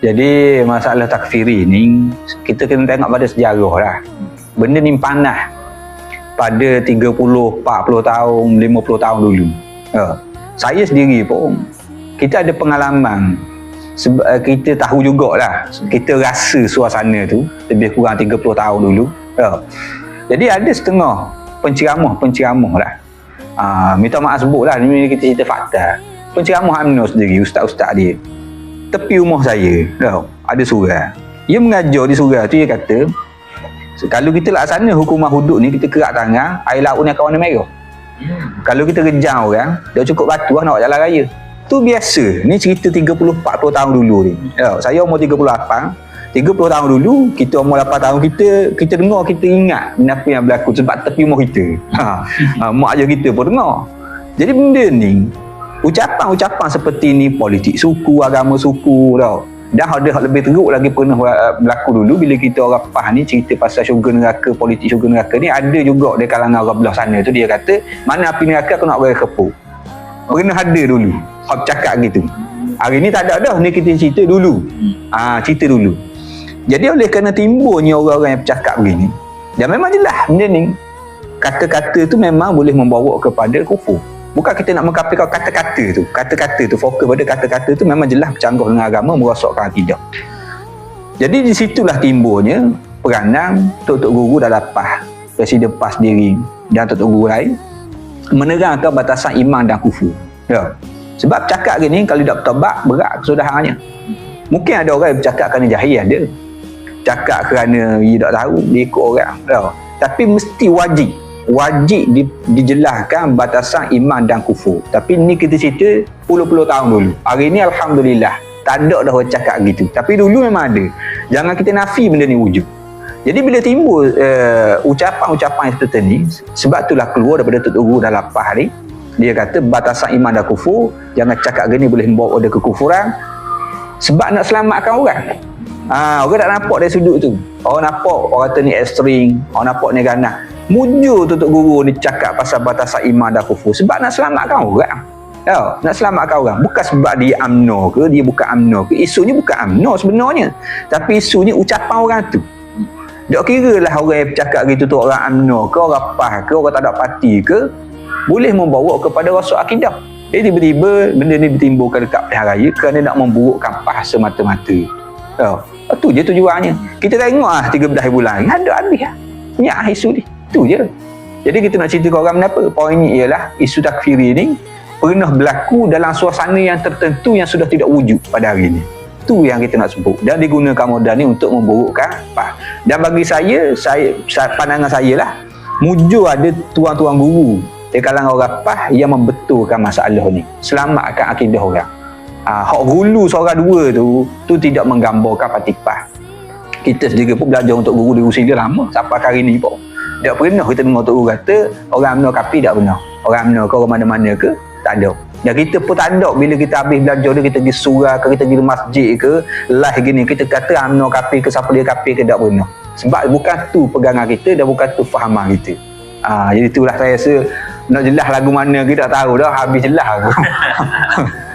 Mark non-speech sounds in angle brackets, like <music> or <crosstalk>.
Jadi masalah takfiri ni kita kena tengok pada sejarah lah. Benda ni panas pada 30, 40 tahun, 50 tahun dulu. Ya. Saya sendiri pun kita ada pengalaman eh, kita tahu jugalah kita rasa suasana tu lebih kurang 30 tahun dulu ya. jadi ada setengah penceramah-penceramah lah uh, minta maaf sebut lah ni kita cerita fakta penceramah UMNO sendiri ustaz-ustaz dia tepi rumah saya ya, ada surah. Dia mengajar di surah tu dia kata kalau kita laksana hukuman hudud ni kita kerak tangan air laut ni akan warna merah. Kalau kita kejar orang dia cukup batu lah nak jalan raya. Tu biasa. Ni cerita 30-40 tahun dulu ni. Ya, saya umur 38 30 tahun dulu kita umur 8 tahun kita kita dengar kita ingat apa yang berlaku sebab tepi rumah kita. Ha, <laughs> ha, mak ayah kita pun dengar. Jadi benda ni ucapan-ucapan seperti ni politik suku agama suku tau. Dah ada hal lebih teruk lagi pernah berlaku dulu bila kita orang PAH ni cerita pasal syurga neraka politik syurga neraka ni. Ada juga di kalangan orang belah sana tu dia kata mana api neraka aku nak bagi kepuk pernah ada dulu hak cakap gitu. Hari ni tak ada dah ni kita cerita dulu. Ah ha, cerita dulu. Jadi oleh kerana timbulnya orang-orang yang bercakap begini dan memang jelas benda ni kata-kata tu memang boleh membawa kepada kufur bukan kita nak mengkapirkan kata-kata tu. Kata-kata tu fokus pada kata-kata tu memang jelas bercanggah dengan agama merosakkan akidah. Jadi di situlah timbulnya peranan Tok-Tok Guru dah lepas Presiden PAS diri dan Tok-Tok Guru lain menerangkan batasan iman dan kufur ya. sebab cakap gini kalau tak bertobat berat kesudahannya. Mungkin ada orang yang bercakap kerana jahil ada cakap kerana dia tak tahu dia ikut orang. Ya. tapi mesti wajib wajib di, dijelaskan batasan iman dan kufur. Tapi ni kita cerita puluh-puluh tahun dulu. Hari ni Alhamdulillah. Tak ada dah orang cakap gitu. Tapi dulu memang ada. Jangan kita nafi benda ni wujud. Jadi bila timbul uh, ucapan-ucapan seperti ni, sebab itulah keluar daripada Tok Guru dah lapar hari, dia kata batasan iman dan kufur, jangan cakap gini boleh membawa ada kekufuran. Sebab nak selamatkan orang. Ha, orang tak nampak dari sudut tu. Orang nampak orang kata ni ekstrim, orang nampak ni ganas mujur tutup guru ni cakap pasal batasan iman dan kufur sebab nak selamatkan orang ya, nak selamatkan orang. Bukan sebab dia amno ke dia bukan amno ke. Isunya bukan amno sebenarnya. Tapi isunya ucapan orang tu. Tak kira lah orang yang cakap gitu tu orang amno ke orang pah ke orang tak ada parti ke boleh membawa kepada rasa akidah. Jadi tiba-tiba benda ni ditimbulkan dekat pilihan raya kerana nak memburukkan pah semata-mata. Ya. tu je tujuannya. Kita tengok lah 13 bulan. Ada habis lah. Nyak isu ni itu je. Jadi kita nak cerita ke orang kenapa? Poinnya ialah isu takfiri ni pernah berlaku dalam suasana yang tertentu yang sudah tidak wujud pada hari ini. Itu yang kita nak sebut. Dan digunakan modal ni untuk memburukkan apa. Dan bagi saya, saya pandangan saya lah, mujur ada tuan-tuan guru di kalangan orang PAH yang membetulkan masalah ni. Selamatkan akidah orang. Ha, hak hulu seorang dua tu, tu tidak menggambarkan parti PAH. Kita sendiri pun belajar untuk guru di Rusia lama, sampai hari ni pun. Tak pernah kita dengar Guru kata orang UMNO kapi tak pernah. Orang UMNO ke orang mana-mana ke tak ada. Dan kita pun tak ada bila kita habis belajar dia kita pergi surah ke kita pergi masjid ke lah gini kita kata UMNO kapi ke siapa dia kapi ke tak pernah. Sebab bukan tu pegangan kita dan bukan tu fahaman kita. Ah, jadi itulah saya rasa nak jelas lagu mana kita tak tahu dah habis jelas aku. <laughs>